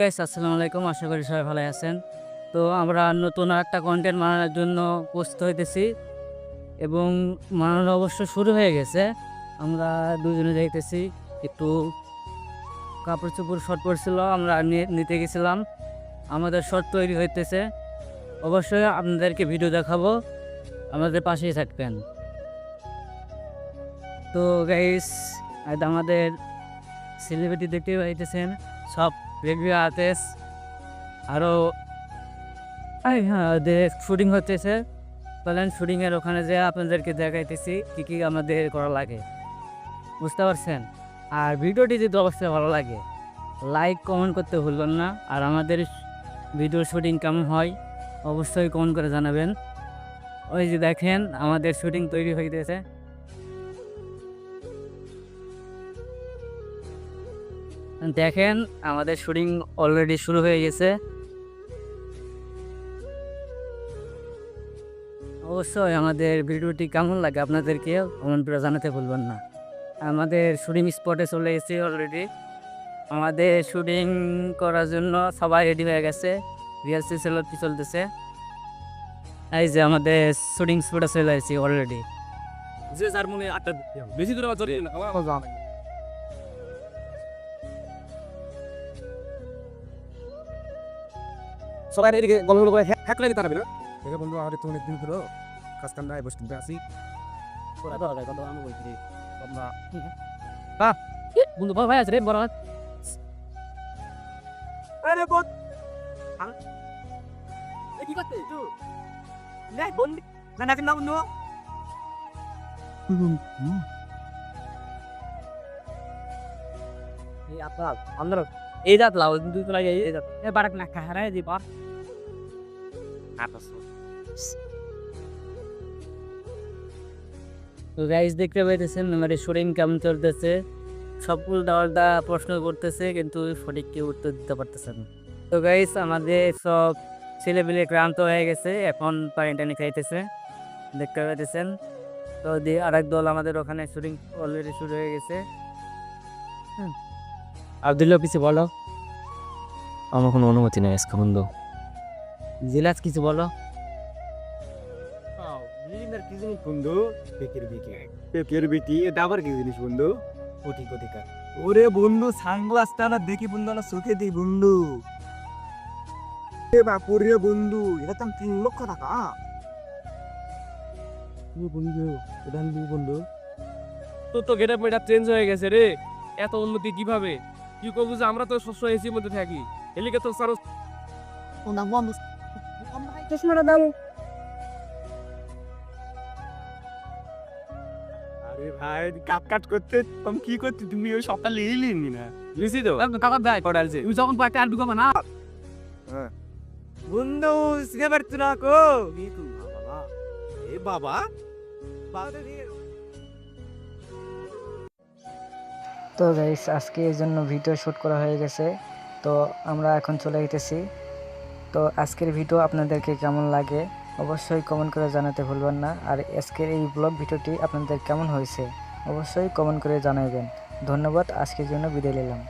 Guys আসসালামু আলাইকুম। আশা করি সবাই ভালো আছেন। তো আমরা নতুন একটা কন্টেন্ট বানানোর জন্য প্রস্তুত হইতেছি এবং বানানো অবশ্য শুরু হয়ে গেছে। আমরা দুজনে যাইতেছি। একটু কাপড় চোপড় শর্ট পড়ছিল আমরা নিতে গেছিলাম। আমাদের শর্ট তৈরি হইতেছে। অবশ্যই আপনাদেরকে ভিডিও দেখাবো। আমাদের পাশেই থাকবেন। তো গাইস আমাদের সেলিব্রিটি দেখতে পাইতেছেন। সব রেডিও আর্টিস্ট আরও হ্যাঁ শুটিং হতেছে বলেন শুটিংয়ের ওখানে যে আপনাদেরকে দেখাইতেছি, কী কী আমাদের করা লাগে। বুঝতে পারছেন? আর ভিডিওটি যদি অবশ্যই ভালো লাগে লাইক কমেন্ট করতে ভুলবেন না। আর আমাদের ভিডিও শুটিং কেমন হয়, অবশ্যই কমেন্ট করে জানাবেন। ওই যে দেখেন, আমাদের শুটিং তৈরি হইতেছে। দেখেন আমাদের শুটিং অলরেডি শুরু হয়ে গেছে। অবশ্যই আমাদের ভিডিওটি কেমন লাগে আপনাদেরকে কমেন্ট করে জানাতে ভুলবেন না। আমাদের শুটিং স্পটে চলে এসেছি অলরেডি আমাদের শুটিং করার জন্য সবাই রেডি হয়ে গেছে। রিহার্সেল চলতে চলতেছে। এই যে আমাদের শুটিং স্পটে চলে এসেছি অলরেডি যে যার মনে আটটা বেশি দূরে সবাই এদিকে গল্প করে হ্যাক করে দিতে পারবে না? বন্ধু আমার তো অনেকদিন ধরো কাজ কাম নাই বসে আসি। বন্ধু ভাই আছে রে বড় আরে বন্ধ। কি করতে তুই? না বন্ধু। না না না বন্ধু। এই আপনার আপনার এই দাঁত লাও দুই তো লাগে এই দাঁত এ বারাক না খাহারা দি পার তো গাইস দেখতে পাইতেছেন আমার শুটিং কেমন চলতেছে। সব উল্টা প্রশ্ন করতেছে কিন্তু সঠিক কেউ উত্তর দিতে পারতেছে না। তো গাইস আমাদের সব ছেলেপিলে ক্লান্ত হয়ে গেছে এখন পানি টানি খাইতেছে। দেখতে পাইতেছেন। তো দিয়ে আরেক দল আমাদের ওখানে শুটিং অলরেডি শুরু হয়ে গেছে। আবদুল্লাহ কিছু বলো। আমার কোনো অনুমতি নেই আজকে বন্ধু। জিলাস কিছু বলো। বিলিন্দার কি জিনিস বন্ধু? পেকের বিকে পেকের বিটি এটা আবার কি জিনিস বন্ধু? কোটি ওরে বন্ধু সানগ্লাসটা না দেখি বন্ধু না চোখে দিই বন্ধু। এ বাপুরে বন্ধু এটা তো তিন লক্ষ টাকা। বন্ধু এটা বন্ধু। তোর তো গেট মেটা চেঞ্জ হয়ে গেছে রে। এত উন্নতি কীভাবে? কি করব যে আমরা তো সবসময় এসির মধ্যে থাকি? এলিকে তো সারো চশমাটা দাও। আরে ভাই কাট কাট করতে তুমি কি করতে? তুমি ওই সকালে এলিনি না লিসি তো। কাকা দাই পড়ার যে। তুই যখন পাইতে আর ঢুকাবো না বন্ধু সিনে পারতো না কো কি এ বাবা। বাবা তো গাইস আজকে এই জন্য ভিডিও শ্যুট করা হয়ে গেছে। তো আমরা এখন চলে যেতেছি তো আজকের ভিডিও আপনাদেরকে কেমন লাগে অবশ্যই কমেন্ট করে জানাতে ভুলবেন না। আর আজকের এই ব্লগ ভিডিওটি আপনাদের কেমন হয়েছে অবশ্যই কমেন্ট করে জানাবেন ধন্যবাদ, আজকের জন্য বিদায় নিলাম।